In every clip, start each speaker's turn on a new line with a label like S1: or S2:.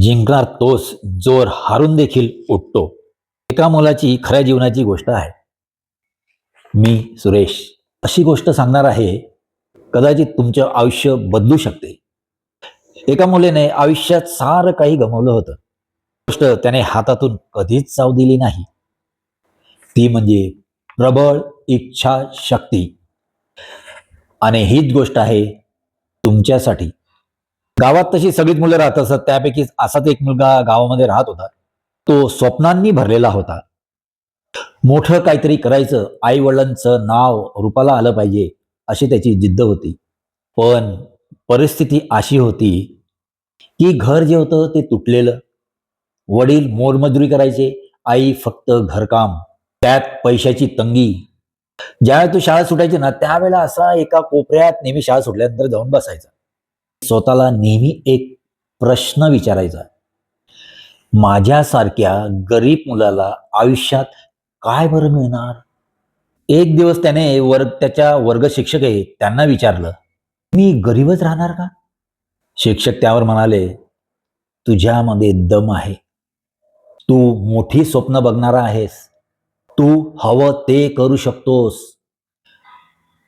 S1: जिंकणार तोच जोर हारून देखील उठतो. एका मुलाची खऱ्या जीवनाची गोष्ट आहे. मी सुरेश अशी गोष्ट सांगणार आहे कदाचित तुमचं आयुष्य बदलू शकते. एका मुलीने आयुष्यात सारं काही गमावलं होतं. गोष्ट त्याने हातातून कधीच चाव दिली नाही. ती म्हणजे प्रबळ इच्छा शक्ती आणि हीच गोष्ट आहे तुमच्यासाठी. गावात तशी सगळीच मुलं राहत असत त्यापैकी असाच एक मुलगा गावामध्ये राहत होता. तो स्वप्नांनी भरलेला होता. मोठं काहीतरी करायचं आई वडिलांचं नाव रूपाला आलं पाहिजे अशी त्याची जिद्द होती. पण परिस्थिती अशी होती की घर जे होतं ते तुटलेलं. वडील मोलमजुरी करायचे आई फक्त घरकाम त्यात पैशाची तंगी. ज्यावेळेला तू शाळा सुटायची ना त्यावेळेला असा एका कोपऱ्यात नेहमी शाळा सुटल्यानंतर जाऊन बसायचा. स्वतःला नेहमी एक प्रश्न विचारायचा. माझ्यासारख्या गरीब मुलाला आयुष्यात काय बरं मिळणार? एक दिवस त्याने वर्ग त्याच्या वर्ग शिक्षक आहे त्यांना विचारलं मी गरीबच राहणार का? शिक्षक त्यावर म्हणाले तुझ्यामध्ये दम आहे. तू मोठी स्वप्न बघणारा आहेस. तू हवं ते करू शकतोस.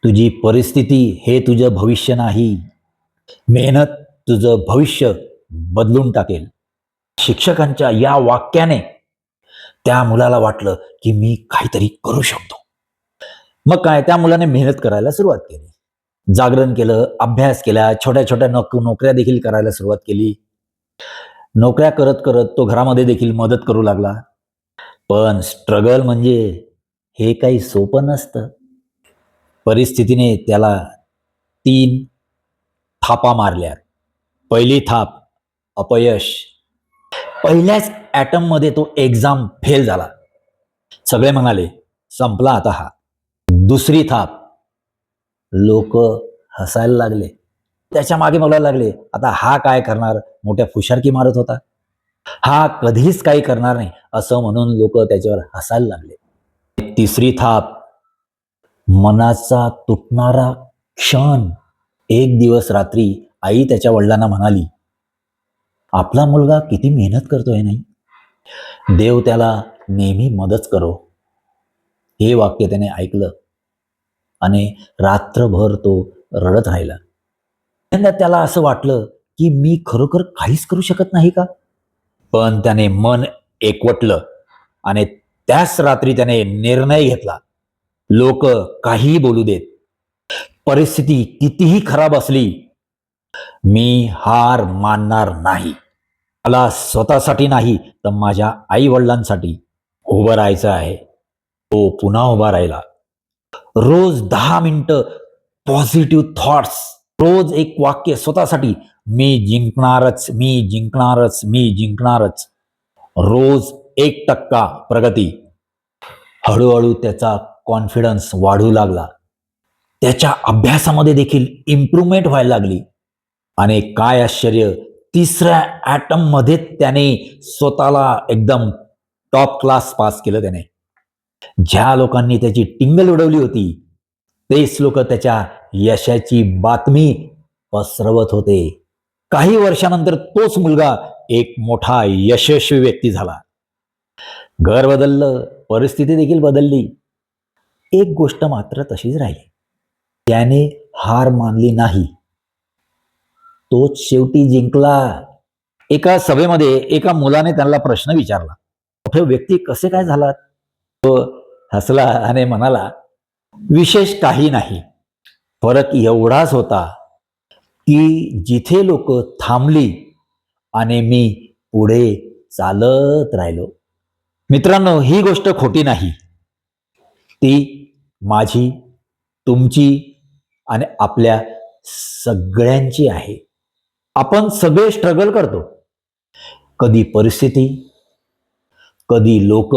S1: तुझी परिस्थिती हे तुझं भविष्य नाही. मेहनत तुझं भविष्य बदलून टाकेल. शिक्षकांच्या या वाक्याने त्या मुलाला वाटलं की मी काहीतरी करू शकतो. मग काय त्या मुलाने मेहनत करायला सुरुवात केली. जागरण केलं अभ्यास केला छोट्या छोट्या नोक नोकऱ्या देखील करायला सुरुवात केली. नोकऱ्या करत करत तो घरामध्ये देखील मदत करू लागला. पण स्ट्रगल म्हणजे हे काही सोपं नसतं. परिस्थितीने त्याला तीन थापा मारल्या पहिली थाप अपयश. पहिल्याच ॲटममध्ये तो एक्झाम फेल झाला. सगळे म्हणाले संपला आता हा. दुसरी थाप. लोक हसायला लागले. त्याच्यामागे बोलायला लागले आता हा काय करणार? मोठ्या फुशारकी मारत होता. हा कधीच काही करणार नाही असं म्हणून लोक त्याच्यावर हसायला लागले. तिसरी थाप. मनाचा तुटणारा क्षण. एक दिवस रात्री आई त्याच्या वडिलांना म्हणाली आपला मुलगा किती मेहनत करतोय नाही? देव त्याला नेहमी मदत करो. हे वाक्य त्याने ऐकलं आणि रात्रभर तो रडत राहिला. त्यांना त्याला असं वाटलं की मी खरोखर काहीच करू शकत नाही का? पण त्याने मन एकवटलं आणि त्याच रात्री त्याने निर्णय घेतला. लोक काहीही बोलू देत परिस्थिती कितीही खराब असली मी हार मानणार नाही. मला स्वतःसाठी नाही तर माझ्या आई वडिलांसाठी उभं राहायचं आहे. तो पुन्हा उभा राहिला. रोज दहा मिनिटं पॉझिटिव्ह थॉट्स रोज एक वाक्य स्वतःसाठी मी जिंकणारच मी जिंकणारच मी जिंकणारच. रोज एक टक्का प्रगती. हळूहळू त्याचा कॉन्फिडन्स वाढू लागला. त्याच्या अभ्यासामध्ये देखील इम्प्रूव्हमेंट व्हायला लागली. आणि काय आश्चर्य तिसऱ्या ॲटममध्ये त्याने स्वतःला एकदम टॉप क्लास पास केलं त्याने. ज्या लोकांनी त्याची टिंगल उडवली होती तेच लोक त्याच्या यशाची बातमी पसरवत होते. काही वर्षानंतर तोच मुलगा एक मोठा यशस्वी व्यक्ती झाला. घर बदललं परिस्थिती देखील बदलली. एक गोष्ट मात्र तशीच राहिली. त्याने हार मानली नाही. तोच शेवटी जिंकला. एका सभेमध्ये एका मुलाने त्यांना प्रश्न विचारला. मोठे व्यक्ती कसे काय झाला तो हसला आणि म्हणाला विशेष काही नाही. फरक एवढाच होता की जिथे लोक थांबली आणि मी पुढे चालत राहिलो. मित्रांनो ही गोष्ट खोटी नाही. ती माझी तुमची आणि आपल्या सगळ्यांची आहे. आपण सगळे स्ट्रगल करतो. कधी परिस्थिती कधी लोक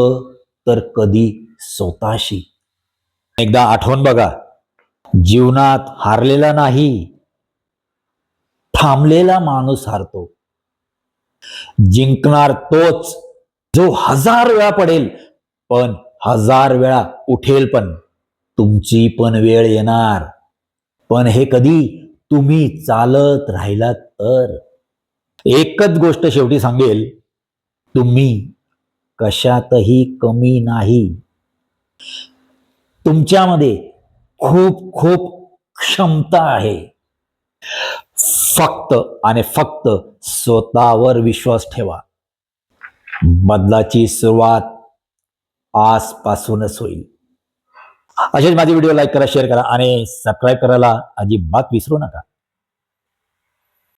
S1: तर कधी स्वतःशी. एकदा आठवण बघा जीवनात हारलेला नाही थांबलेला माणूस हारतो. जिंकणार तोच जो हजार वेळा पडेल पण हजार वेळा उठेल पण तुमची पण वेळ येणार. पण हे कधी तुम्ही चालत राहिलात तर? एकच गोष्ट शेवटी सांगेल तुम्ही कशातही कमी नाही. तुमच्यामध्ये खूप खूप क्षमता आहे. फक्त आणि फक्त स्वतःवर विश्वास ठेवा. बदलाची सुरुवात आजपासूनच होईल. असेच माझे व्हिडिओ लाईक करा शेअर करा आणि सबस्क्राईब करायला अजिबात विसरू नका.